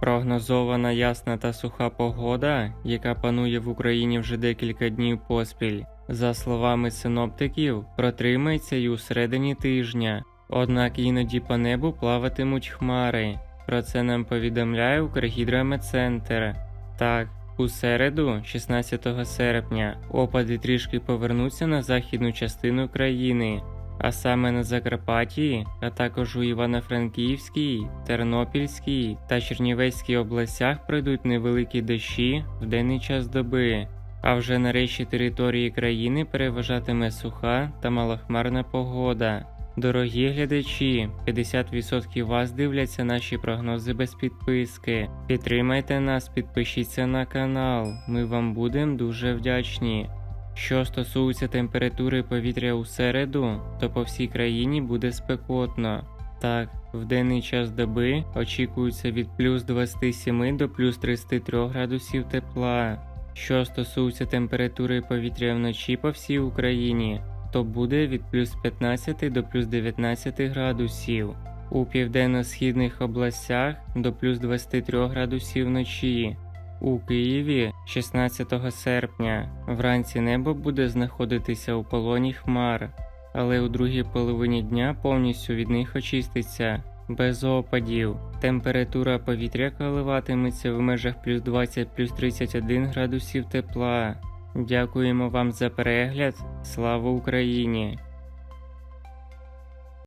Прогнозована ясна та суха погода, яка панує в Україні вже декілька днів поспіль, за словами синоптиків, протримається й у середині тижня. Однак іноді по небу плаватимуть хмари. Про це нам повідомляє Укргідрометцентр. Так, у середу, 16 серпня, опади трішки повернуться на західну частину країни, а саме на Закарпатті, а також у Івано-Франківській, Тернопільській та Чернівецькій областях пройдуть невеликі дощі в денний час доби. А вже на решті території країни переважатиме суха та малохмарна погода. Дорогі глядачі, 50% вас дивляться наші прогнози без підписки. Підтримайте нас, підпишіться на канал. Ми вам будемо дуже вдячні. Що стосується температури повітря у середу, то по всій країні буде спекотно. Так, в денний час доби очікується від плюс 27 до плюс 33 градусів тепла. Що стосується температури повітря вночі по всій Україні, то буде від плюс 15 до плюс 19 градусів. У південно-східних областях до плюс 23 градусів вночі. У Києві 16 серпня вранці небо буде знаходитися у полоні хмар, але у другій половині дня повністю від них очиститься без опадів. Температура повітря коливатиметься в межах плюс 20 плюс 31 градусів тепла. Дякуємо вам за перегляд. Слава Україні!